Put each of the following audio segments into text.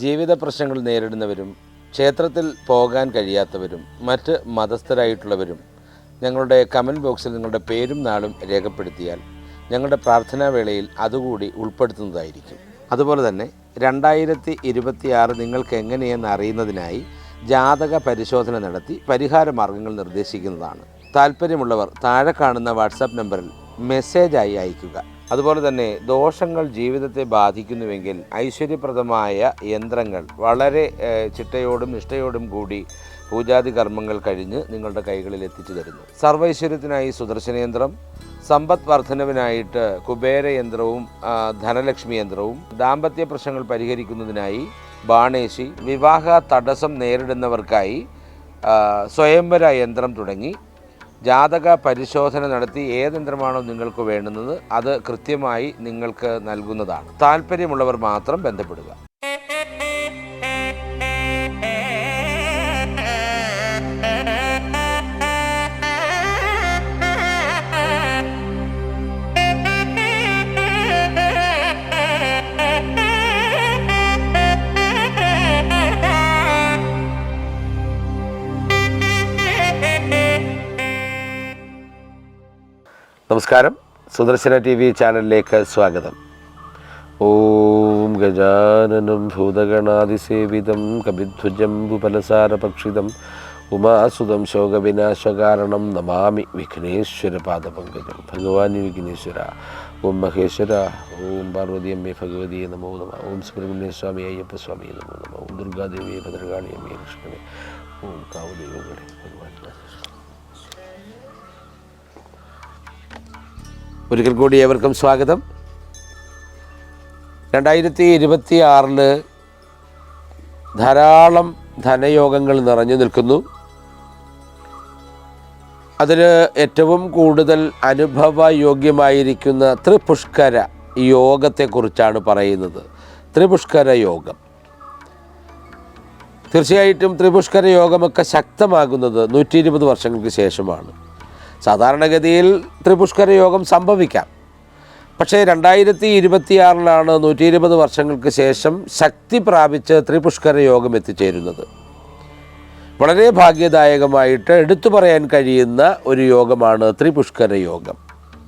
ജീവിത പ്രശ്നങ്ങൾ നേരിടുന്നവരും ക്ഷേത്രത്തിൽ പോകാൻ കഴിയാത്തവരും മറ്റ് മതസ്ഥരായിട്ടുള്ളവരും ഞങ്ങളുടെ കമന്റ് ബോക്സിൽ നിങ്ങളുടെ പേരും നാളും രേഖപ്പെടുത്തിയാൽ ഞങ്ങളുടെ പ്രാർത്ഥനാ വേളയിൽ അതുകൂടി ഉൾപ്പെടുത്തുന്നതായിരിക്കും. അതുപോലെ തന്നെ രണ്ടായിരത്തി ഇരുപത്തിയാറ് നിങ്ങൾക്ക് എങ്ങനെയെന്ന് അറിയുന്നതിനായി ജാതക പരിശോധന നടത്തി പരിഹാര മാർഗങ്ങൾ നിർദ്ദേശിക്കുന്നതാണ്. താല്പര്യമുള്ളവർ താഴെ കാണുന്ന വാട്സാപ്പ് നമ്പറിൽ മെസ്സേജായി അയയ്ക്കുക. അതുപോലെ തന്നെ ദോഷങ്ങൾ ജീവിതത്തെ ബാധിക്കുന്നുവെങ്കിൽ ഐശ്വര്യപ്രദമായ യന്ത്രങ്ങൾ വളരെ ചിട്ടയോടും നിഷ്ഠയോടും കൂടി പൂജാതി കർമ്മങ്ങൾ കഴിഞ്ഞ് നിങ്ങളുടെ കൈകളിൽ എത്തിച്ചു തരുന്നു. സർവൈശ്വര്യത്തിനായി സുദർശനയന്ത്രം സമ്പദ് വർധനവിനായിട്ട് കുബേരയന്ത്രവും ധനലക്ഷ്മി യന്ത്രവും ദാമ്പത്യ പ്രശ്നങ്ങൾ പരിഹരിക്കുന്നതിനായി ബാണേശി വിവാഹ തടസ്സം നേരിടുന്നവർക്കായി സ്വയംവര യന്ത്രം തുടങ്ങി. ജാതക പരിശോധന നടത്തി ഏത് യന്ത്രമാണോ നിങ്ങൾക്ക് വേണ്ടുന്നത് അത് കൃത്യമായി നിങ്ങൾക്ക് നൽകുന്നതാണ്. താല്പര്യമുള്ളവർ മാത്രം ബന്ധപ്പെടുക. നമസ്കാരം. സുദർശന ടി വി ചാനലിലേക്ക് സ്വാഗതം. ഓം ഗജാനനം ഭൂതഗണാതിസേവിതം പക്ഷിതം ഉമാസുതം ശോകവിനാശകാരണം നമാമി വിഘ്നേശ്വര പാദപങ്കജം ഭഗവാൻ വിഘ്നേശ്വര. ഓം മഹേശ്വര. ഓം പാർവതി അമ്മേ ഭഗവതിയെ നമോ നമ. ഓം സുബ്രഹ്മണ്യ സ്വാമി അയ്യപ്പ സ്വാമിയെ നമോ നമ. ഓം ദുർഗാദേവിയെ ഭദ്രകാളിയമ്മേ കൃഷ്ണനെ. ഓം കാവുദേവങ്ങളെ ഭഗവാൻ ഒരിക്കൽ കൂടി ഏവർക്കും സ്വാഗതം. രണ്ടായിരത്തി ഇരുപത്തി ആറിൽ ധാരാളം ധനയോഗങ്ങൾ നിറഞ്ഞു നിൽക്കുന്നു. അതിൽ ഏറ്റവും കൂടുതൽ അനുഭവയോഗ്യമായിരിക്കുന്ന ത്രിപുഷ്കര യോഗത്തെക്കുറിച്ചാണ് പറയുന്നത്. ത്രിപുഷ്കര യോഗം. തീർച്ചയായിട്ടും ത്രിപുഷ്കര യോഗമൊക്കെ ശക്തമാകുന്നത് നൂറ്റി ഇരുപത് വർഷങ്ങൾക്ക് ശേഷമാണ്. സാധാരണഗതിയിൽ ത്രിപുഷ്കര യോഗം സംഭവിക്കാം. പക്ഷേ രണ്ടായിരത്തി ഇരുപത്തിയാറിലാണ് നൂറ്റി ഇരുപത് വർഷങ്ങൾക്ക് ശേഷം ശക്തി പ്രാപിച്ച് ത്രിപുഷ്കര യോഗം എത്തിച്ചേരുന്നത്. വളരെ ഭാഗ്യദായകമായിട്ട് എടുത്തു പറയാൻ കഴിയുന്ന ഒരു യോഗമാണ് ത്രിപുഷ്കര യോഗം.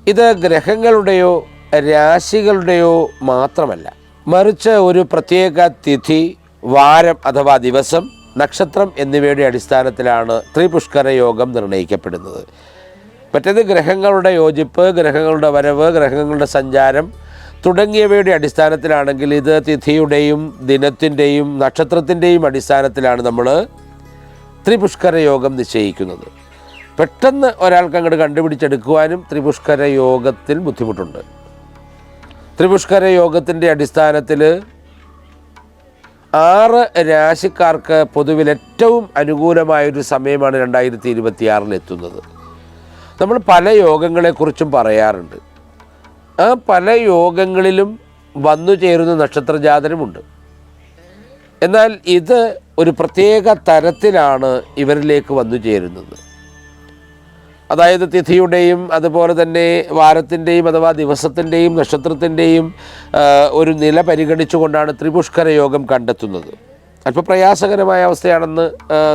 ഇത് ഗ്രഹങ്ങളുടെയോ രാശികളുടെയോ മാത്രമല്ല. മറിച്ച് ഒരു പ്രത്യേക തിഥി വാരം അഥവാ ദിവസം നക്ഷത്രം എന്നിവയുടെ അടിസ്ഥാനത്തിലാണ് ത്രിപുഷ്കര യോഗം നിർണയിക്കപ്പെടുന്നത് മറ്റേത് ഗ്രഹങ്ങളുടെ യോജിപ്പ് ഗ്രഹങ്ങളുടെ വരവ് ഗ്രഹങ്ങളുടെ സഞ്ചാരം തുടങ്ങിയവയുടെ അടിസ്ഥാനത്തിലാണെങ്കിൽ ഇത് തിഥിയുടെയും ദിനത്തിന്റെയും നക്ഷത്രത്തിന്റെയും അടിസ്ഥാനത്തിലാണ് നമ്മൾ ത്രിപുഷ്കര യോഗം നിശ്ചയിക്കുന്നത്. പെട്ടെന്ന് ഒരാൾക്ക് അങ്ങോട്ട് കണ്ടുപിടിച്ചെടുക്കുവാനും ത്രിപുഷ്കര യോഗത്തിൽ ബുദ്ധിമുട്ടുണ്ട്. ത്രിപുഷ്കര യോഗത്തിന്റെ അടിസ്ഥാനത്തിൽ ആറ് രാശിക്കാർക്ക് പൊതുവിൽ ഏറ്റവും അനുകൂലമായൊരു സമയമാണ് രണ്ടായിരത്തി ഇരുപത്തിയാറിൽ എത്തുന്നത്. നമ്മൾ പല യോഗങ്ങളെക്കുറിച്ചും പറയാറുണ്ട്. ആ പല യോഗങ്ങളിലും വന്നു ചേരുന്ന നക്ഷത്രജാതനമുണ്ട് എന്നാൽ ഇത് ഒരു പ്രത്യേക തരത്തിലാണ് ഇവരിലേക്ക് വന്നു ചേരുന്നത്. അതായത് തിഥിയുടെയും അതുപോലെ തന്നെ വാരത്തിന്റെയും അഥവാ ദിവസത്തിന്റെയും നക്ഷത്രത്തിന്റെയും ഒരു നില പരിഗണിച്ചുകൊണ്ടാണ് ത്രിപുഷ്കര യോഗം കണ്ടെത്തുന്നത്. അല്പ പ്രയാസകരമായ അവസ്ഥയാണെന്ന്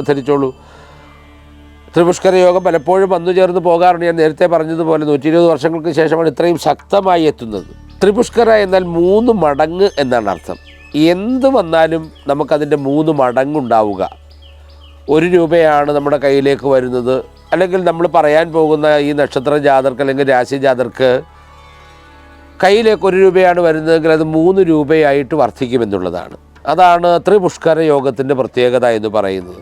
ധരിച്ചോളൂ. ത്രിപുഷ്കര യോഗം പലപ്പോഴും വന്നു ചേർന്ന് പോകാറുണ്ട്. ഞാൻ നേരത്തെ പറഞ്ഞതുപോലെ നൂറ്റി ഇരുപത് വർഷങ്ങൾക്ക് ശേഷമാണ് ഇത്രയും ശക്തമായി എത്തുന്നത്. ത്രിപുഷ്കര എന്നാൽ മൂന്ന് മടങ്ങ് എന്നാണ് അർത്ഥം. എന്ത് വന്നാലും നമുക്കതിന്റെ മൂന്ന് മടങ്ങുണ്ടാവുക. ഒരു രൂപയാണ് നമ്മുടെ കയ്യിലേക്ക് വരുന്നത്. അല്ലെങ്കിൽ നമ്മൾ പറയാൻ പോകുന്ന ഈ നക്ഷത്ര ജാതർക്ക് അല്ലെങ്കിൽ രാശി ജാതർക്ക് കയ്യിലേക്ക് ഒരു രൂപയാണ് വരുന്നതെങ്കിൽ അത് മൂന്ന് രൂപയായിട്ട് വർദ്ധിക്കുമെന്നുള്ളതാണ് അതാണ് ത്രിപുഷ്കര യോഗത്തിന്റെ പ്രത്യേകത എന്ന് പറയുന്നത്.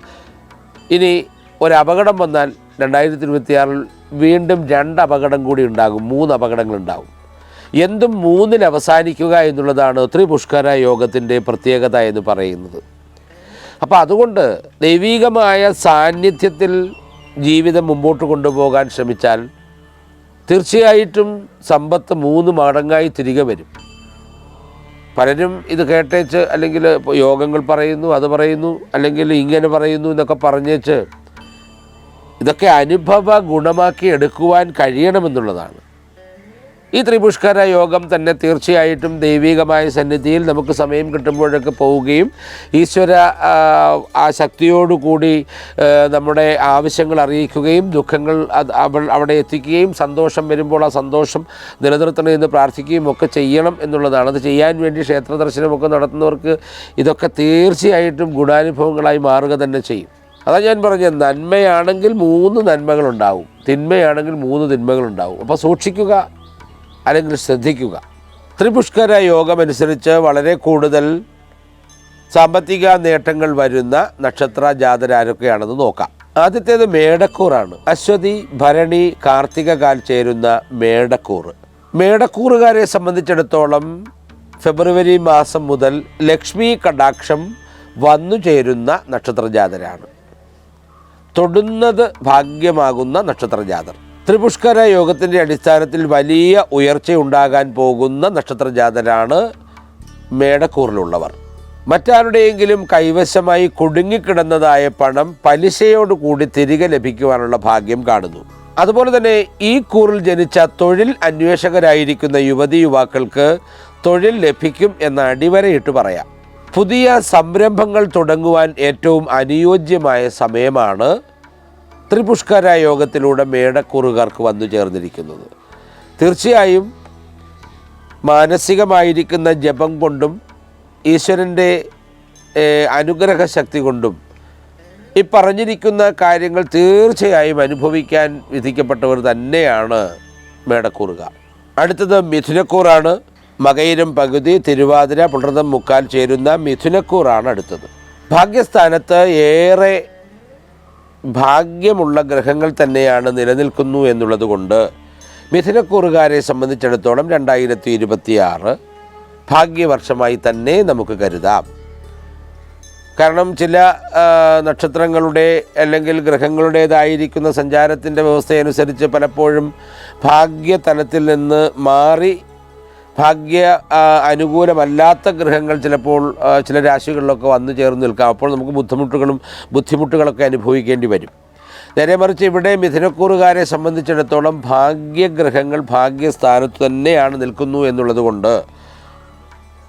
ഇനി ഒരു അപകടം വന്നാൽ രണ്ടായിരത്തി ഇരുപത്തിയാറിൽ വീണ്ടും രണ്ട് അപകടം കൂടി ഉണ്ടാകും മൂന്ന് അപകടങ്ങൾ ഉണ്ടാകും എന്തും മൂന്നിൽ അവസാനിക്കുക എന്നുള്ളതാണ് ത്രിപുഷ്കര യോഗത്തിന്റെ പ്രത്യേകത എന്ന് പറയുന്നത്. അപ്പോൾ അതുകൊണ്ട് ദൈവീകമായ സാന്നിധ്യത്തിൽ ജീവിതം മുമ്പോട്ട് കൊണ്ടുപോകാൻ ശ്രമിച്ചാൽ തീർച്ചയായിട്ടും സമ്പത്ത് മൂന്ന് മടങ്ങായി തിരികെ വരും. പലരും ഇത് കേട്ടേച്ച് അല്ലെങ്കിൽ യോഗങ്ങൾ പറയുന്നു അത് പറയുന്നു അല്ലെങ്കിൽ ഇങ്ങനെ പറയുന്നു എന്നൊക്കെ പറഞ്ഞേച്ച് ഇതൊക്കെ അനുഭവ ഗുണമാക്കി എടുക്കുവാൻ കഴിയണമെന്നുള്ളതാണ്. ഈ ത്രിപുഷ്കര യോഗം തന്നെ തീർച്ചയായിട്ടും ദൈവികമായ സന്നിധിയിൽ നമുക്ക് സമയം കിട്ടുമ്പോഴൊക്കെ പോവുകയും ഈശ്വര ആ, ശക്തിയോടുകൂടി നമ്മുടെ ആവശ്യങ്ങൾ അറിയിക്കുകയും ദുഃഖങ്ങൾ അവൾ അവിടെ എത്തിക്കുകയും സന്തോഷം വരുമ്പോൾ ആ സന്തോഷം നിലനിർത്തണമെന്ന് പ്രാർത്ഥിക്കുകയും ഒക്കെ ചെയ്യണം എന്നുള്ളതാണ്. അത് ചെയ്യാൻ വേണ്ടി ക്ഷേത്ര ദർശനമൊക്കെ നടത്തുന്നവർക്ക് ഇതൊക്കെ തീർച്ചയായിട്ടും ഗുണാനുഭവങ്ങളായി മാറുക തന്നെ ചെയ്യും. അതാ ഞാൻ പറഞ്ഞത് നന്മയാണെങ്കിൽ മൂന്ന് നന്മകളുണ്ടാവും. തിന്മയാണെങ്കിൽ മൂന്ന് തിന്മകളുണ്ടാവും. അപ്പോൾ സൂക്ഷിക്കുക അല്ലെങ്കിൽ ശ്രദ്ധിക്കുക. ത്രിപുഷ്കര യോഗമനുസരിച്ച് വളരെ കൂടുതൽ സാമ്പത്തിക നേട്ടങ്ങൾ വരുന്ന നക്ഷത്ര ജാതരാരൊക്കെയാണെന്ന് നോക്കാം. ആദ്യത്തേത് മേടക്കൂറാണ്. അശ്വതി ഭരണി കാർത്തിക കാൽ ചേരുന്ന മേടക്കൂർ മേടക്കൂറുകാരെ സംബന്ധിച്ചിടത്തോളം ഫെബ്രുവരി മാസം മുതൽ ലക്ഷ്മി കടാക്ഷം വന്നു ചേരുന്ന നക്ഷത്ര ജാതരാണ്. തൊടുന്നത് ഭാഗ്യമാകുന്ന നക്ഷത്രജാതർ. ത്രിപുഷ്കര യോഗത്തിന്റെ അടിസ്ഥാനത്തിൽ വലിയ ഉയർച്ചയുണ്ടാകാൻ പോകുന്ന നക്ഷത്രജാതരാണ് മേടക്കൂറിലുള്ളവർ. മറ്റാരുടെയെങ്കിലും കൈവശമായി കുടുങ്ങിക്കിടന്നതായ പണം പലിശയോടുകൂടി തിരികെ ലഭിക്കുവാനുള്ള ഭാഗ്യം കാണുന്നു. അതുപോലെ തന്നെ ഈ കൂറിൽ ജനിച്ച തൊഴിൽ അന്വേഷകരായിരിക്കുന്ന യുവതി യുവാക്കൾക്ക് തൊഴിൽ ലഭിക്കും എന്ന അടിവരയിട്ട് പറയാം. പുതിയ സംരംഭങ്ങൾ തുടങ്ങുവാൻ ഏറ്റവും അനുയോജ്യമായ സമയമാണ് ത്രിപുഷ്കര യോഗത്തിലൂടെ മേടക്കുറുകാർക്ക് വന്നു ചേർന്നിരിക്കുന്നത്. തീർച്ചയായും മാനസികമായിരിക്കുന്ന ജപം കൊണ്ടും ഈശ്വരന്റെ അനുഗ്രഹ ശക്തി കൊണ്ടും ഈ പറഞ്ഞിരിക്കുന്ന കാര്യങ്ങൾ തീർച്ചയായും അനുഭവിക്കാൻ വിധിക്കപ്പെട്ടവർ തന്നെയാണ് മേടക്കൂറുക അടുത്തത് മിഥുനക്കൂറാണ്. മകയിരം പകുതി തിരുവാതിര പുണർതം മുക്കാൽ ചേരുന്ന മിഥുനക്കൂറാണ് അടുത്തത്. ഭാഗ്യസ്ഥാനത്ത് ഏറെ ഭാഗ്യമുള്ള ഗ്രഹങ്ങൾ തന്നെയാണ് നിലനിൽക്കുന്നു എന്നുള്ളത് കൊണ്ട് മിഥുനക്കൂറുകാരെ സംബന്ധിച്ചിടത്തോളം രണ്ടായിരത്തി ഇരുപത്തിയാറ് ഭാഗ്യവർഷമായി തന്നെ നമുക്ക് കരുതാം. കാരണം ചില നക്ഷത്രങ്ങളുടെ അല്ലെങ്കിൽ ഗ്രഹങ്ങളുടേതായിരിക്കുന്ന സഞ്ചാരത്തിന്റെ വ്യവസ്ഥയനുസരിച്ച് പലപ്പോഴും ഭാഗ്യതലത്തിൽ നിന്ന് മാറി ഭാഗ്യ അനുകൂലമല്ലാത്ത ഗ്രഹങ്ങൾ ചിലപ്പോൾ ചില രാശികളിലൊക്കെ വന്നു ചേർന്ന് നിൽക്കാം. അപ്പോൾ നമുക്ക് ബുദ്ധിമുട്ടുകളും ബുദ്ധിമുട്ടുകളൊക്കെ അനുഭവിക്കേണ്ടി വരും. നേരെ മറിച്ച് ഇവിടെ മിഥുനക്കൂറുകാരെ സംബന്ധിച്ചിടത്തോളം ഭാഗ്യഗ്രഹങ്ങൾ ഭാഗ്യസ്ഥാനത്ത് തന്നെയാണ് നിൽക്കുന്നു എന്നുള്ളത് കൊണ്ട്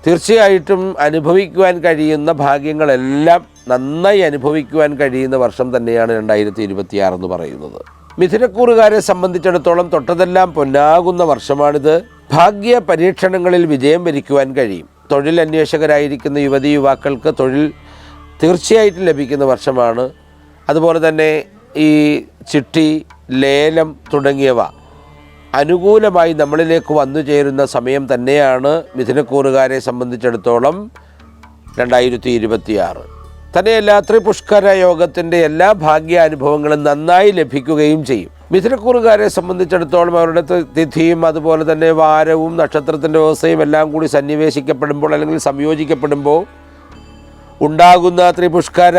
തീർച്ചയായിട്ടും അനുഭവിക്കുവാൻ കഴിയുന്ന ഭാഗ്യങ്ങളെല്ലാം നന്നായി അനുഭവിക്കുവാൻ കഴിയുന്ന വർഷം തന്നെയാണ് രണ്ടായിരത്തി ഇരുപത്തിയാറെന്ന് പറയുന്നത്. മിഥുനക്കൂറുകാരെ സംബന്ധിച്ചിടത്തോളം തൊട്ടതെല്ലാം പൊന്നാകുന്ന വർഷമാണിത്. ഭാഗ്യ പരീക്ഷണങ്ങളിൽ വിജയം വരിക്കുവാൻ കഴിയും. തൊഴിൽ അന്വേഷകരായിരിക്കുന്ന യുവതി യുവാക്കൾക്ക് തൊഴിൽ തീർച്ചയായിട്ടും ലഭിക്കുന്ന വർഷമാണ്. അതുപോലെ തന്നെ ഈ ചിട്ടി ലേലം തുടങ്ങിയവ അനുകൂലമായി നമ്മളിലേക്ക് വന്നു ചേരുന്ന സമയം തന്നെയാണ് മിഥുനക്കൂറുകാരെ സംബന്ധിച്ചിടത്തോളം രണ്ടായിരത്തി ഇരുപത്തിയാറ്. തന്നെയല്ല ത്രിപുഷ്കര യോഗത്തിന്റെ എല്ലാ ഭാഗ്യ ഭാഗ്യാനുഭവങ്ങളും നന്നായി ലഭിക്കുകയും ചെയ്യും. മിഥുനക്കൂറുകാരെ സംബന്ധിച്ചിടത്തോളം അവരുടെ തിഥിയും അതുപോലെ തന്നെ വാരവും നക്ഷത്രത്തിന്റെ വ്യവസ്ഥയും എല്ലാം കൂടി സന്നിവേശിക്കപ്പെടുമ്പോൾ അല്ലെങ്കിൽ സംയോജിക്കപ്പെടുമ്പോൾ ഉണ്ടാകുന്ന ത്രിപുഷ്കര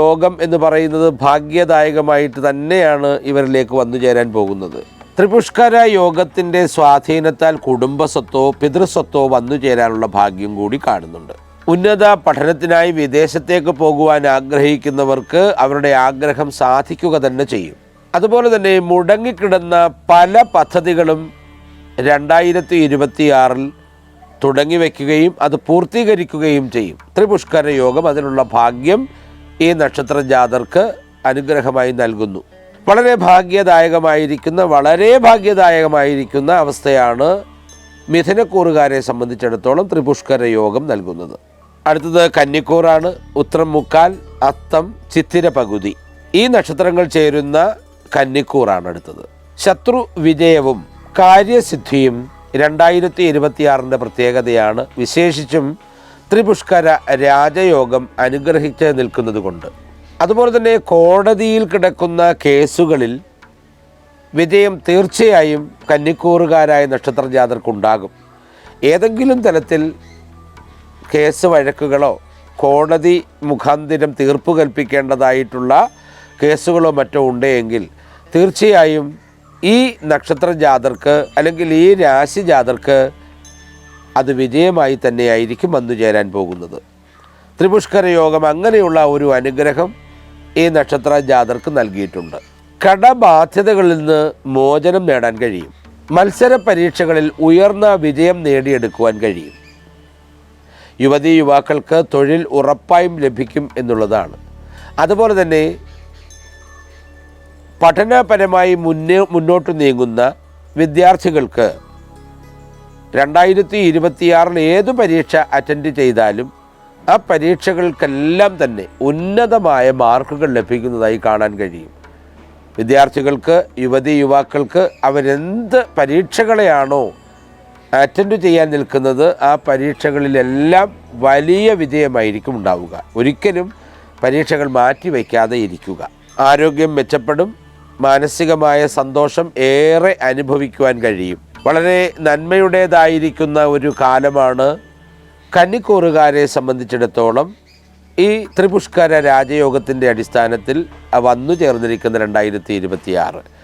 യോഗം എന്ന് പറയുന്നത് ഭാഗ്യദായകമായിട്ട് തന്നെയാണ് ഇവരിലേക്ക് വന്നു ചേരാൻ പോകുന്നത്. ത്രിപുഷ്കര യോഗത്തിന്റെ സ്വാധീനത്താൽ കുടുംബസ്വത്തോ പിതൃസ്വത്തോ വന്നു ചേരാനുള്ള ഭാഗ്യം കൂടി കാണുന്നുണ്ട്. ഉന്നത പഠനത്തിനായി വിദേശത്തേക്ക് പോകുവാൻ ആഗ്രഹിക്കുന്നവർക്ക് അവരുടെ ആഗ്രഹം സാധിക്കുക തന്നെ ചെയ്യും. അതുപോലെ തന്നെ മുടങ്ങിക്കിടന്ന പല പദ്ധതികളും രണ്ടായിരത്തി ഇരുപത്തിയാറിൽ തുടങ്ങി വയ്ക്കുകയും അത് പൂർത്തീകരിക്കുകയും ചെയ്യും. ത്രിപുഷ്കര യോഗം അതിനുള്ള ഭാഗ്യം ഈ നക്ഷത്ര ജാതർക്ക് അനുഗ്രഹമായി നൽകുന്നു. വളരെ ഭാഗ്യദായകമായിരിക്കുന്ന വളരെ ഭാഗ്യദായകമായിരിക്കുന്ന അവസ്ഥയാണ് മിഥുനക്കൂറുകാരെ സംബന്ധിച്ചിടത്തോളം ത്രിപുഷ്കര യോഗം നൽകുന്നത്. അടുത്തത് കന്നിക്കൂറാണ്. ഉത്രം മുക്കാൽ അത്തം ചിത്തിര പകുതി. ഈ നക്ഷത്രങ്ങൾ ചേരുന്ന കന്നിക്കൂറാണ് അടുത്തത്. ശത്രു വിജയവും കാര്യസിദ്ധിയും രണ്ടായിരത്തി ഇരുപത്തിയാറിന്റെ പ്രത്യേകതയാണ്. വിശേഷിച്ചും ത്രിപുഷ്കര രാജയോഗം അനുഗ്രഹിച്ച് നിൽക്കുന്നത് കൊണ്ട് അതുപോലെ തന്നെ കോടതിയിൽ കിടക്കുന്ന കേസുകളിൽ വിജയം തീർച്ചയായും കന്നിക്കൂറുകാരായ നക്ഷത്ര ജാതർക്കുണ്ടാകും ഏതെങ്കിലും തരത്തിൽ കേസ് വഴക്കുകളോ കോടതി മുഖാന്തിരം തീർപ്പ് കൽപ്പിക്കേണ്ടതായിട്ടുള്ള കേസുകളോ മറ്റോ ഉണ്ടെങ്കിൽ തീർച്ചയായും ഈ നക്ഷത്ര ജാതർക്ക് അല്ലെങ്കിൽ ഈ രാശി ജാതർക്ക് അത് വിജയമായി തന്നെയായിരിക്കും വന്നു ചേരാൻ പോകുന്നത്. ത്രിപുഷ്കര യോഗം അങ്ങനെയുള്ള ഒരു അനുഗ്രഹം ഈ നക്ഷത്ര ജാതർക്ക് നൽകിയിട്ടുണ്ട്. കടബാധ്യതകളിൽ നിന്ന് മോചനം നേടാൻ കഴിയും. മത്സര പരീക്ഷകളിൽ ഉയർന്ന വിജയം നേടിയെടുക്കുവാൻ കഴിയും. യുവതീ യുവാക്കൾക്ക് തൊഴിൽ ഉറപ്പായും ലഭിക്കും എന്നുള്ളതാണ്. അതുപോലെ തന്നെ പഠനപരമായി മുന്നേ മുന്നോട്ട് നീങ്ങുന്ന വിദ്യാർത്ഥികൾക്ക് രണ്ടായിരത്തി ഇരുപത്തിയാറിൽ ഏത് പരീക്ഷ അറ്റൻഡ് ചെയ്താലും ആ പരീക്ഷകൾക്കെല്ലാം തന്നെ ഉന്നതമായ മാർക്കുകൾ ലഭിക്കുന്നതായി കാണാൻ കഴിയും. വിദ്യാർത്ഥികൾക്ക് യുവതി യുവാക്കൾക്ക് അവരെന്ത് പരീക്ഷകളെയാണോ അറ്റൻഡ് ചെയ്യാൻ നിൽക്കുന്നത് ആ പരീക്ഷകളിലെല്ലാം വലിയ വിജയമായിരിക്കും ഉണ്ടാവുക. ഒരിക്കലും പരീക്ഷകൾ മാറ്റി വയ്ക്കാതെ ഇരിക്കുക. ആരോഗ്യം മെച്ചപ്പെടും മാനസികമായ സന്തോഷം ഏറെ അനുഭവിക്കുവാൻ കഴിയും. വളരെ നന്മയുടേതായിരിക്കുന്ന ഒരു കാലമാണ് കന്നിക്കൂറുകാരെ സംബന്ധിച്ചിടത്തോളം ഈ ത്രിപുഷ്കര രാജയോഗത്തിന്റെ അടിസ്ഥാനത്തിൽ വന്നു ചേർന്നിരിക്കുന്ന രണ്ടായിരത്തി ഇരുപത്തിയാറ്.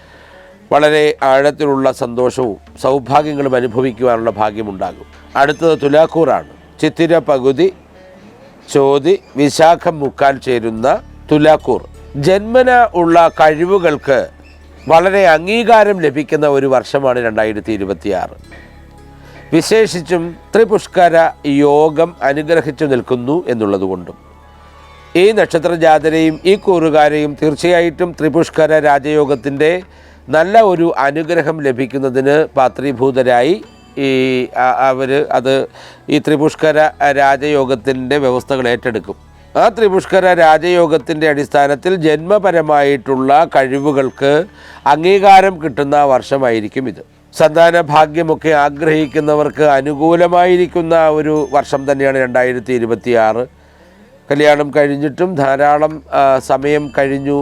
വളരെ ആഴത്തിലുള്ള സന്തോഷവും സൗഭാഗ്യങ്ങളും അനുഭവിക്കുവാനുള്ള ഭാഗ്യമുണ്ടാകും. അടുത്തത് തുലാക്കൂറാണ്. ചിത്തിര പകുതി ചോതി വിശാഖം മുക്കാൽ ചേരുന്ന തുലാക്കൂർ. ജന്മന ഉള്ള കഴിവുകൾക്ക് വളരെ അംഗീകാരം ലഭിക്കുന്ന ഒരു വർഷമാണ് രണ്ടായിരത്തി ഇരുപത്തിയാറ് വിശേഷിച്ചും ത്രിപുഷ്കര യോഗം അനുഗ്രഹിച്ചു നിൽക്കുന്നു എന്നുള്ളതുകൊണ്ടും ഈ നക്ഷത്ര ജാതരെയും ഈ കൂറുകാരെയും തീർച്ചയായിട്ടും ത്രിപുഷ്കര രാജയോഗത്തിന്റെ നല്ല ഒരു അനുഗ്രഹം ലഭിക്കുന്നതിന് പാത്രീഭൂതരായി ഈ അവർ അത് ഈ ത്രിപുഷ്കര രാജയോഗത്തിന്റെ വ്യവസ്ഥകൾ ഏറ്റെടുക്കും. ആ ത്രിപുഷ്കര രാജയോഗത്തിന്റെ അടിസ്ഥാനത്തിൽ ജന്മപരമായിട്ടുള്ള കഴിവുകൾക്ക് അംഗീകാരം കിട്ടുന്ന വർഷമായിരിക്കും ഇത്. സന്താന ഭാഗ്യമൊക്കെ ആഗ്രഹിക്കുന്നവർക്ക് അനുകൂലമായിരിക്കുന്ന ഒരു വർഷം തന്നെയാണ് രണ്ടായിരത്തി കല്യാണം കഴിഞ്ഞിട്ടും ധാരാളം സമയം കഴിഞ്ഞു.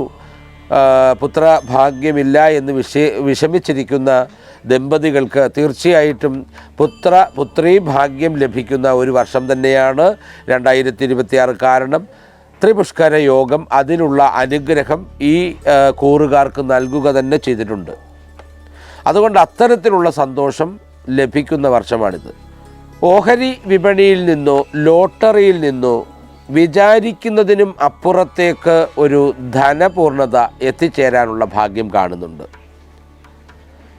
ആ, പുത്രഭാഗ്യമില്ല എന്ന് വിഷ വിഷമിച്ചിരിക്കുന്ന ദമ്പതികൾക്ക് തീർച്ചയായിട്ടും പുത്ര പുത്രീ ഭാഗ്യം ലഭിക്കുന്ന ഒരു വർഷം തന്നെയാണ് രണ്ടായിരത്തി ഇരുപത്തിയാറ് കാരണം ത്രിപുഷ്കര യോഗം അതിനുള്ള അനുഗ്രഹം ഈ കൂറുകാർക്ക് നൽകുക തന്നെ ചെയ്തിട്ടുണ്ട്. അതുകൊണ്ട് അത്തരത്തിലുള്ള സന്തോഷം ലഭിക്കുന്ന വർഷമാണിത്. ഓഹരി വിപണിയിൽ നിന്നോ ലോട്ടറിയിൽ നിന്നോ വിചാരിക്കുന്നതിനും അപ്പുറത്തേക്ക് ഒരു ധനപൂർണത എത്തിച്ചേരാനുള്ള ഭാഗ്യം കാണുന്നുണ്ട്.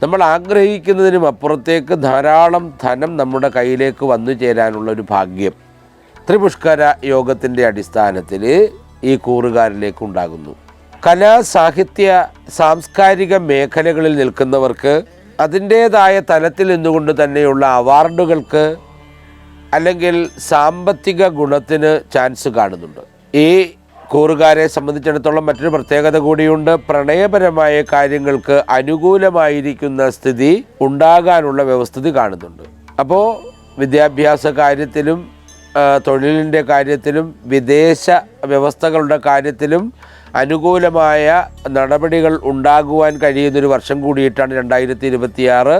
നമ്മൾ ആഗ്രഹിക്കുന്നതിനും അപ്പുറത്തേക്ക് ധാരാളം ധനം നമ്മുടെ കയ്യിലേക്ക് വന്നു ചേരാനുള്ള ഒരു ഭാഗ്യം ത്രിപുഷ്കര യോഗത്തിന്റെ അടിസ്ഥാനത്തിൽ ഈ കൂറുകാരിലേക്ക് ഉണ്ടാകുന്നു. കലാ സാഹിത്യ സാംസ്കാരിക മേഖലകളിൽ നിൽക്കുന്നവർക്ക് അതിന്റേതായ തലത്തിൽ നിന്നുകൊണ്ട് തന്നെയുള്ള അവാർഡുകൾക്ക് അല്ലെങ്കിൽ സാമ്പത്തിക ഗുണത്തിന് ചാൻസ് കാണുന്നുണ്ട്. ഈ കൂറുകാരെ സംബന്ധിച്ചിടത്തോളം മറ്റൊരു പ്രത്യേകത കൂടിയുണ്ട്. പ്രണയപരമായ കാര്യങ്ങൾക്ക് അനുകൂലമായിരിക്കുന്ന സ്ഥിതി ഉണ്ടാകാനുള്ള വ്യവസ്ഥിതി കാണുന്നുണ്ട്. അപ്പോൾ വിദ്യാഭ്യാസ കാര്യത്തിലും തൊഴിലിന്റെ കാര്യത്തിലും വിദേശ വ്യവസ്ഥകളുടെ കാര്യത്തിലും അനുകൂലമായ നടപടികൾ ഉണ്ടാകുവാൻ കഴിയുന്നൊരു വർഷം കൂടിയിട്ടാണ് രണ്ടായിരത്തി ഇരുപത്തിയാറ്.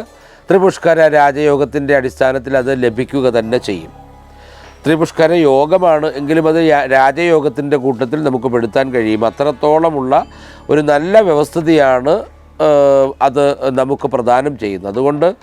ത്രിപുഷ്കര രാജയോഗത്തിന്റെ അടിസ്ഥാനത്തിൽ അത് ലഭിക്കുക തന്നെ ചെയ്യും. ത്രിപുഷ്കര യോഗമാണ് എങ്കിലും അത് രാജയോഗത്തിന്റെ കൂട്ടത്തിൽ നമുക്ക് പെടുത്താൻ കഴിയും. അത്രത്തോളമുള്ള ഒരു നല്ല വ്യവസ്ഥിതിയാണ് അത് നമുക്ക് പ്രദാനം ചെയ്യുന്നത്. അതുകൊണ്ട്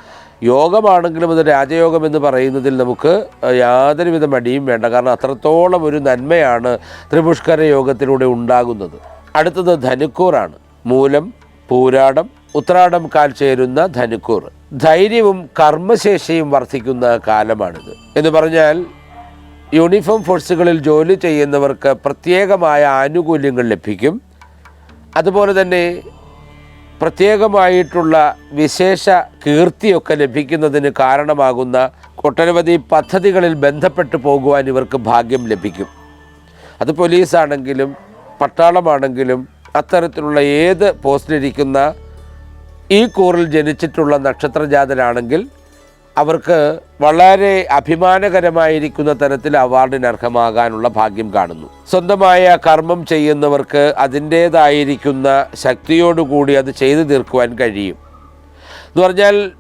യോഗമാണെങ്കിലും അത് രാജയോഗം എന്ന് പറയുന്നതിൽ നമുക്ക് യാതൊരുവിധ മടിയും വേണ്ട. കാരണം അത്രത്തോളം ഒരു നന്മയാണ് ത്രിപുഷ്കര യോഗത്തിലൂടെ ഉണ്ടാകുന്നത്. അടുത്തത് ധനുക്കൂറാണ്. മൂലം പൂരാടം ഉത്രാടം കാൽ ചേരുന്ന ധനുക്കൂർ. ധൈര്യവും കർമ്മശേഷിയും വർദ്ധിക്കുന്ന കാലമാണിത്. എന്ന് പറഞ്ഞാൽ യൂണിഫോം ഫോഴ്സുകളിൽ ജോലി ചെയ്യുന്നവർക്ക് പ്രത്യേകമായ ആനുകൂല്യങ്ങൾ ലഭിക്കും. അതുപോലെ തന്നെ പ്രത്യേകമായിട്ടുള്ള വിശേഷ കീർത്തിയൊക്കെ ലഭിക്കുന്നതിന് കാരണമാകുന്ന ഒട്ടനവധി പദ്ധതികളിൽ ബന്ധപ്പെട്ട് പോകുവാൻ ഇവർക്ക് ഭാഗ്യം ലഭിക്കും. അത് പോലീസാണെങ്കിലും പട്ടാളമാണെങ്കിലും അത്തരത്തിലുള്ള ഏത് പോസ്റ്റിലിരിക്കുന്ന ഈ കൂറിൽ ജനിച്ചിട്ടുള്ള നക്ഷത്രജാതരാണെങ്കിൽ അവർക്ക് വളരെ അഭിമാനകരമായിരിക്കുന്ന തരത്തിൽ അവാർഡിന് അർഹമാകാനുള്ള ഭാഗ്യം കാണുന്നു. സ്വന്തമായ കർമ്മം ചെയ്യുന്നവർക്ക് അതിന്റേതായിരിക്കുന്ന ശക്തിയോടുകൂടി അത് ചെയ്തു തീർക്കുവാൻ കഴിയും. എന്ന് പറഞ്ഞാൽ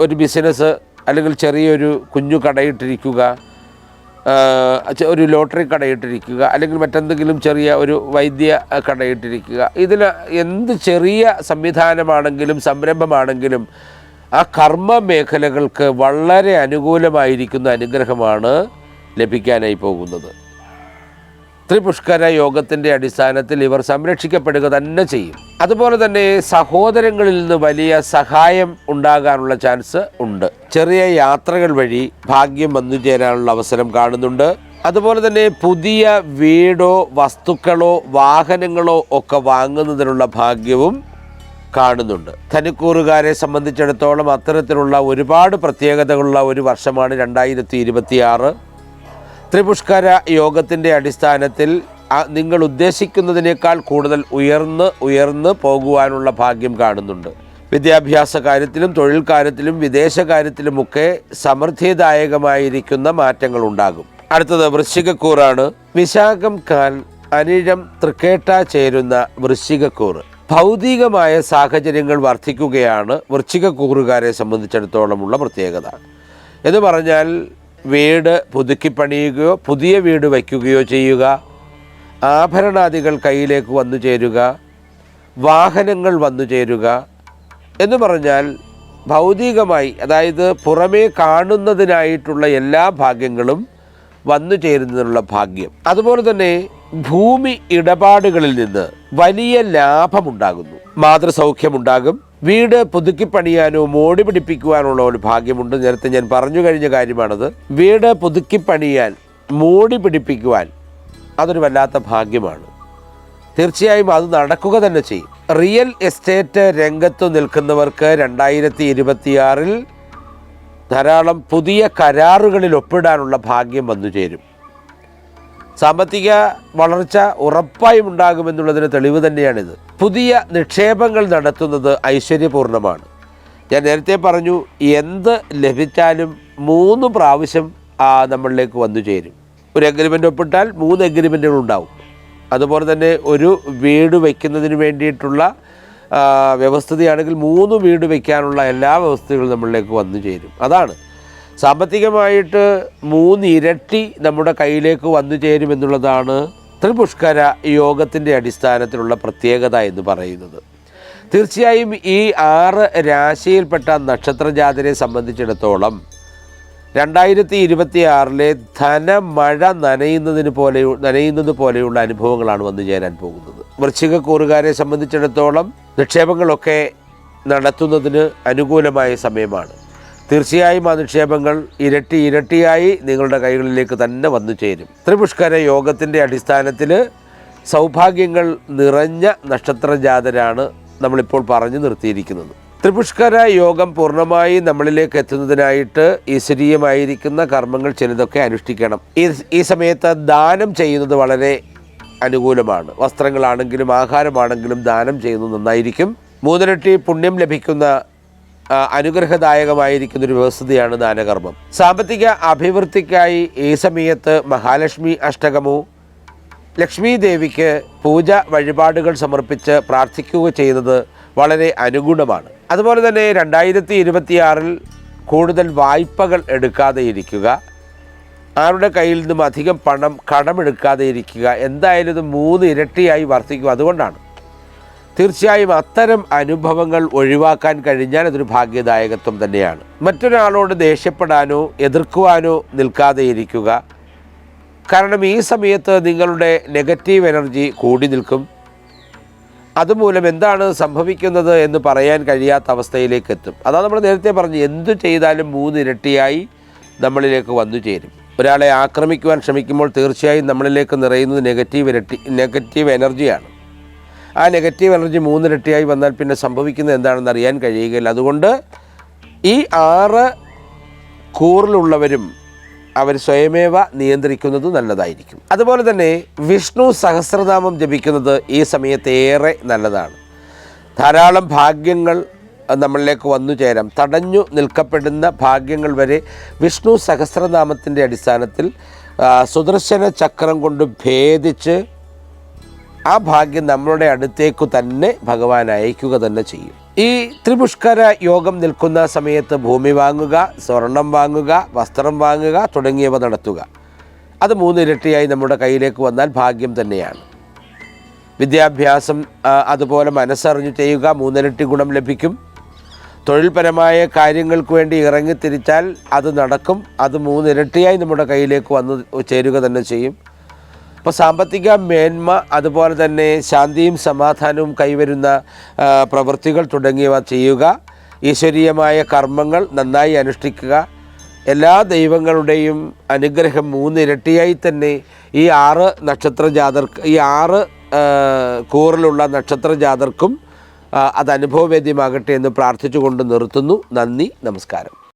ഒരു ബിസിനസ് അല്ലെങ്കിൽ ചെറിയൊരു കുഞ്ഞു കടയിട്ടിരിക്കുക ഒരു ലോട്ടറി കടയിട്ടിരിക്കുക അല്ലെങ്കിൽ മറ്റെന്തെങ്കിലും ചെറിയ ഒരു വൈദ്യ കടയിട്ടിരിക്കുക. ഇതിൽ എന്ത് ചെറിയ സംവിധാനമാണെങ്കിലും സംരംഭമാണെങ്കിലും ആ കർമ്മ മേഖലകൾക്ക് വളരെ അനുകൂലമായിരിക്കുന്ന അനുഗ്രഹമാണ് ലഭിക്കാനായി പോകുന്നത്. ത്രിപുഷ്കര യോഗത്തിന്റെ അടിസ്ഥാനത്തിൽ ഇവർ സംരക്ഷിക്കപ്പെടുക തന്നെ ചെയ്യും. അതുപോലെ തന്നെ സഹോദരങ്ങളിൽ നിന്ന് വലിയ സഹായം ഉണ്ടാകാനുള്ള ചാൻസ് ഉണ്ട്. ചെറിയ യാത്രകൾ വഴി ഭാഗ്യം വന്നു ചേരാനുള്ള അവസരം കാണുന്നുണ്ട്. അതുപോലെ തന്നെ പുതിയ വീടോ വസ്തുക്കളോ വാഹനങ്ങളോ ഒക്കെ വാങ്ങുന്നതിനുള്ള ഭാഗ്യവും കാണുന്നുണ്ട്. ധനുക്കൂറുകാരെ സംബന്ധിച്ചിടത്തോളം അത്തരത്തിലുള്ള ഒരുപാട് പ്രത്യേകതകളുള്ള ഒരു വർഷമാണ് രണ്ടായിരത്തി ഇരുപത്തിയാറ്. ത്രിപുഷ്കര യോഗത്തിന്റെ അടിസ്ഥാനത്തിൽ നിങ്ങൾ ഉദ്ദേശിക്കുന്നതിനേക്കാൾ കൂടുതൽ ഉയർന്ന് ഉയർന്ന് പോകുവാനുള്ള ഭാഗ്യം കാണുന്നുണ്ട്. വിദ്യാഭ്യാസ കാര്യത്തിലും തൊഴിൽ കാര്യത്തിലും വിദേശ കാര്യത്തിലുമൊക്കെ സമൃദ്ധിദായകമായിരിക്കുന്ന മാറ്റങ്ങൾ ഉണ്ടാകും അടുത്തത് വൃശ്ചികക്കൂറാണ്. വിശാഖം കാൽ അനിഴം തൃക്കേട്ട ചേരുന്ന വൃശ്ചികക്കൂറ്. ഭൗതികമായ സാഹചര്യങ്ങൾ വർദ്ധിക്കുകയാണ് വൃശ്ചികക്കൂറുകാരെ സംബന്ധിച്ചിടത്തോളമുള്ള പ്രത്യേകത. എന്ന് പറഞ്ഞാൽ വീട് പുതുക്കി പണിയുകയോ പുതിയ വീട് വയ്ക്കുകയോ ചെയ്യുക. ആഭരണാദികൾ കയ്യിലേക്ക് വന്നു ചേരുക. വാഹനങ്ങൾ വന്നു ചേരുക. എന്ന് പറഞ്ഞാൽ ഭൗതികമായി അതായത് പുറമേ കാണുന്നതിനായിട്ടുള്ള എല്ലാ ഭാഗ്യങ്ങളും വന്നു ചേരുന്നതിനുള്ള ഭാഗ്യം. അതുപോലെ തന്നെ ഭൂമി ഇടപാടുകളിൽ നിന്ന് വലിയ ലാഭമുണ്ടാകുന്നു. മാതൃസൗഖ്യമുണ്ടാകും. വീട് പുതുക്കിപ്പണിയാനോ മോടി പിടിപ്പിക്കുവാനുള്ള ഒരു ഭാഗ്യമുണ്ട്. നേരത്തെ ഞാൻ പറഞ്ഞു കഴിഞ്ഞ കാര്യമാണത്. വീട് പുതുക്കിപ്പണിയാൻ മോടി പിടിപ്പിക്കുവാൻ അതൊരു വല്ലാത്ത ഭാഗ്യമാണ്. തീർച്ചയായും അത് നടക്കുക തന്നെ ചെയ്യും. റിയൽ എസ്റ്റേറ്റ് രംഗത്ത് നിൽക്കുന്നവർക്ക് രണ്ടായിരത്തി ഇരുപത്തിയാറിൽ ധാരാളം പുതിയ കരാറുകളിൽ ഒപ്പിടാനുള്ള ഭാഗ്യം വന്നു ചേരും. സാമ്പത്തിക വളർച്ച ഉറപ്പായും ഉണ്ടാകുമെന്നുള്ളതിന് തെളിവ് തന്നെയാണിത്. പുതിയ നിക്ഷേപങ്ങൾ നടത്തുന്നത് ഐശ്വര്യപൂർണമാണ് ഞാൻ നേരത്തെ പറഞ്ഞു എന്ത് ലഭിച്ചാലും മൂന്ന് പ്രാവശ്യം നമ്മളിലേക്ക് വന്നു ചേരും. ഒരു എഗ്രിമെന്റ് ഒപ്പിട്ടാൽ മൂന്ന് എഗ്രിമെന്റുകൾ ഉണ്ടാവും. അതുപോലെ തന്നെ ഒരു വീട് വയ്ക്കുന്നതിന് വേണ്ടിയിട്ടുള്ള വ്യവസ്ഥതയാണെങ്കിൽ മൂന്ന് വീട് വയ്ക്കാനുള്ള എല്ലാ വ്യവസ്ഥകളും നമ്മളിലേക്ക് വന്നു ചേരും. അതാണ് സാമ്പത്തികമായിട്ട് മൂന്നിരട്ടി നമ്മുടെ കയ്യിലേക്ക് വന്നു ചേരുമെന്നുള്ളതാണ് ത്രിപുഷ്കര യോഗത്തിന്റെ അടിസ്ഥാനത്തിലുള്ള പ്രത്യേകത എന്ന് പറയുന്നത്. തീർച്ചയായും ഈ ആറ് രാശിയിൽപ്പെട്ട നക്ഷത്രജാതരെ സംബന്ധിച്ചിടത്തോളം രണ്ടായിരത്തി ഇരുപത്തി ആറിലെ ധനമഴ നനയുന്നതിന് പോലെ നനയുന്നത് പോലെയുള്ള അനുഭവങ്ങളാണ് വന്നു ചേരാൻ പോകുന്നത്. വൃശ്ചികക്കൂറുകാരെ സംബന്ധിച്ചിടത്തോളം നിക്ഷേപങ്ങളൊക്കെ നടത്തുന്നതിന് അനുകൂലമായ സമയമാണ്. തീർച്ചയായും ആ നിക്ഷേപങ്ങൾ ഇരട്ടി ഇരട്ടിയായി നിങ്ങളുടെ കൈകളിലേക്ക് തന്നെ വന്നു ചേരും. ത്രിപുഷ്കര യോഗത്തിന്റെ അടിസ്ഥാനത്തിൽ സൗഭാഗ്യങ്ങൾ നിറഞ്ഞ നക്ഷത്രജാതരാണ് നമ്മളിപ്പോൾ പറഞ്ഞു നിർത്തിയിരിക്കുന്നത്. ത്രിപുഷ്കര യോഗം പൂർണമായി നമ്മളിലേക്ക് എത്തുന്നതിനായിട്ട് ഈശ്വരീയമായിരിക്കുന്ന കർമ്മങ്ങൾ ചിലതൊക്കെ അനുഷ്ഠിക്കണം. ഈ സമയത്ത് ദാനം ചെയ്യുന്നത് വളരെ അനുകൂലമാണ്. വസ്ത്രങ്ങളാണെങ്കിലും ആഹാരമാണെങ്കിലും ദാനം ചെയ്യുന്നത് നന്നായിരിക്കും. മൂന്നിരട്ടി പുണ്യം ലഭിക്കുന്ന അനുഗ്രഹദായകമായിരിക്കുന്ന ഒരു വ്യവസ്ഥയാണ് ദാനകർമ്മം. സാമ്പത്തിക അഭിവൃദ്ധിക്കായി ഈ സമയത്ത് മഹാലക്ഷ്മി അഷ്ടകമോ ലക്ഷ്മി ദേവിക്ക് പൂജ വഴിപാടുകൾ സമർപ്പിച്ച് പ്രാർത്ഥിക്കുക ചെയ്യുന്നത് വളരെ അനുഗുണമാണ്. അതുപോലെ തന്നെ രണ്ടായിരത്തി ഇരുപത്തിയാറിൽ കൂടുതൽ വായ്പകൾ എടുക്കാതെ ഇരിക്കുക ആരുടെ കയ്യിൽ നിന്നും അധികം പണം കടമെടുക്കാതെ ഇരിക്കുക എന്തായാലും ഇത് മൂന്ന് ഇരട്ടിയായി വർദ്ധിക്കും. അതുകൊണ്ടാണ് തീർച്ചയായും അത്തരം അനുഭവങ്ങൾ ഒഴിവാക്കാൻ കഴിഞ്ഞാൽ അതൊരു ഭാഗ്യദായകത്വം തന്നെയാണ്. മറ്റൊരാളോട് ദേഷ്യപ്പെടാനോ എതിർക്കുവാനോ നിൽക്കാതെ ഇരിക്കുക. കാരണം ഈ സമയത്ത് നിങ്ങളുടെ നെഗറ്റീവ് എനർജി കൂടി നിൽക്കും. അതുമൂലം എന്താണ് സംഭവിക്കുന്നത് എന്ന് പറയാൻ കഴിയാത്ത അവസ്ഥയിലേക്ക് എത്തും. അതാണ് നമ്മൾ നേരത്തെ പറഞ്ഞു എന്തു ചെയ്താലും മൂന്നിരട്ടിയായി നമ്മളിലേക്ക് വന്നു ചേരും. ഒരാളെ ആക്രമിക്കുവാൻ ശ്രമിക്കുമ്പോൾ തീർച്ചയായും നമ്മളിലേക്ക് നിറയുന്നത് നെഗറ്റീവ് ഇരട്ടി നെഗറ്റീവ് എനർജിയാണ്. ആ നെഗറ്റീവ് എനർജി മൂന്നിരട്ടിയായി വന്നാൽ പിന്നെ സംഭവിക്കുന്നത് എന്താണെന്ന് അറിയാൻ കഴിയുകയില്ല. അതുകൊണ്ട് ഈ ആറ് കൂറിലുള്ളവരും അവർ സ്വയമേവ നിയന്ത്രിക്കുന്നത് നല്ലതായിരിക്കും. അതുപോലെ തന്നെ വിഷ്ണു സഹസ്രനാമം ജപിക്കുന്നത് ഈ സമയത്ത് ഏറെ നല്ലതാണ്. ധാരാളം ഭാഗ്യങ്ങൾ നമ്മളിലേക്ക് വന്നു ചേരാം. തടഞ്ഞു നിൽക്കപ്പെടുന്ന ഭാഗ്യങ്ങൾ വരെ വിഷ്ണു സഹസ്രനാമത്തിന്റെ അടിസ്ഥാനത്തിൽ സുദർശന ചക്രം കൊണ്ട് ഭേദിച്ച് ആ ഭാഗ്യം നമ്മളുടെ അടുത്തേക്ക് തന്നെ ഭഗവാൻ അയക്കുക തന്നെ ചെയ്യും. ഈ ത്രിപുഷ്കര യോഗം നിൽക്കുന്ന സമയത്ത് ഭൂമി വാങ്ങുക സ്വർണം വാങ്ങുക വസ്ത്രം വാങ്ങുക തുടങ്ങിയവ നടത്തുക. അത് മൂന്നിരട്ടിയായി നമ്മുടെ കയ്യിലേക്ക് വന്നാൽ ഭാഗ്യം തന്നെയാണ്. വിദ്യാഭ്യാസം അതുപോലെ മനസ്സറിഞ്ഞ് ചെയ്യുക മൂന്നിരട്ടി ഗുണം ലഭിക്കും. തൊഴിൽപരമായ കാര്യങ്ങൾക്ക് വേണ്ടി ഇറങ്ങിത്തിരിച്ചാൽ അത് നടക്കും. അത് മൂന്നിരട്ടിയായി നമ്മുടെ കയ്യിലേക്ക് വന്ന് ചേരുക തന്നെ ചെയ്യും. അപ്പോൾ സാമ്പത്തിക മേന്മ അതുപോലെ തന്നെ ശാന്തിയും സമാധാനവും കൈവരുന്ന പ്രവൃത്തികൾ തുടങ്ങിയവ ചെയ്യുക. ഈശ്വരീയമായ കർമ്മങ്ങൾ നന്നായി അനുഷ്ഠിക്കുക. എല്ലാ ദൈവങ്ങളുടെയും അനുഗ്രഹം മൂന്നിരട്ടിയായി തന്നെ ഈ ആറ് നക്ഷത്ര ജാതർക്ക് ഈ ആറ് കൂറിലുള്ള നക്ഷത്ര ജാതർക്കും അത് അനുഭവവേദ്യമാകട്ടെ എന്ന് പ്രാർത്ഥിച്ചുകൊണ്ട് നിർത്തുന്നു. നന്ദി നമസ്കാരം.